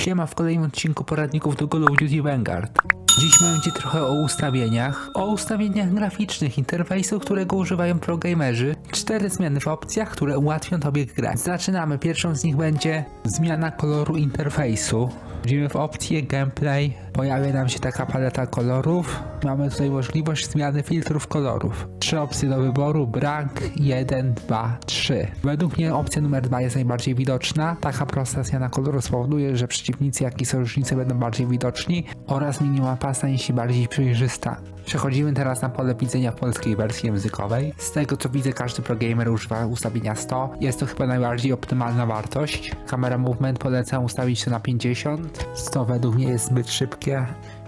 Witamy w kolejnym odcinku poradników do Call of Duty Vanguard. Dziś będzie trochę o ustawieniach, o ustawieniach graficznych interfejsu, którego używają progamerzy, cztery zmiany w opcjach, które ułatwią tobie grę. Zaczynamy, pierwszą z nich będzie zmiana koloru interfejsu. Wchodzimy w opcję gameplay, pojawia nam się taka paleta kolorów. Mamy tutaj możliwość zmiany filtrów kolorów. Trzy opcje do wyboru, brak, 1, 2, 3. Według mnie opcja numer 2 jest najbardziej widoczna. Taka prosta zmiana koloru spowoduje, że przeciwnicy, jak i sojusznicy będą bardziej widoczni oraz minimapa stanie się bardziej przejrzysta. Przechodzimy teraz na pole widzenia w polskiej wersji językowej. Z tego co widzę, każdy progamer używa ustawienia 100. Jest to chyba najbardziej optymalna wartość. Kamera movement polecam ustawić to na 50. 100 według mnie jest zbyt szybkie.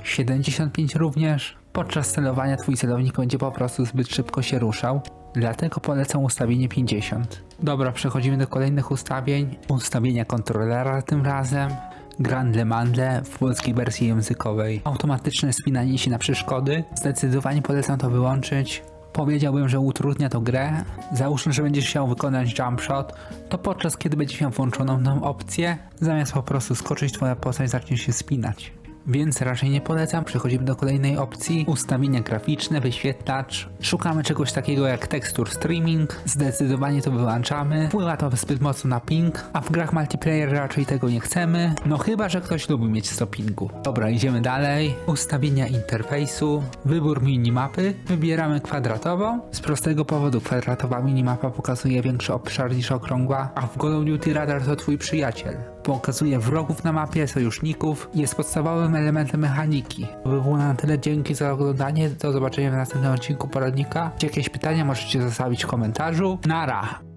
75 również. Podczas celowania twój celownik będzie po prostu zbyt szybko się ruszał. Dlatego polecam ustawienie 50. Dobra, przechodzimy do kolejnych ustawień. Ustawienia kontrolera tym razem. Grandle Mandle w polskiej wersji językowej. Automatyczne spinanie się na przeszkody. Zdecydowanie polecam to wyłączyć. Powiedziałbym, że utrudnia to grę. Załóżmy, że będziesz chciał wykonać jump shot, to podczas kiedy będziesz miał włączoną tą opcję, zamiast po prostu skoczyć, twoja postać zacznie się spinać. Więc raczej nie polecam. Przechodzimy do kolejnej opcji. Ustawienia graficzne, wyświetlacz. Szukamy czegoś takiego jak tekstur streaming. Zdecydowanie to wyłączamy. Wpływa to zbyt mocno na ping, a w grach multiplayer raczej tego nie chcemy. No chyba, że ktoś lubi mieć 100 pingu. Dobra, idziemy dalej. Ustawienia interfejsu. Wybór minimapy. Wybieramy kwadratową. Z prostego powodu kwadratowa minimapa pokazuje większy obszar niż okrągła, a w Call of Duty radar to twój przyjaciel. Pokazuje wrogów na mapie, sojuszników. Jest podstawowym elementem mechaniki. By było na tyle. Dzięki za oglądanie. Do zobaczenia w następnym odcinku poradnika. Jeśli jakieś pytania możecie zostawić w komentarzu. Nara!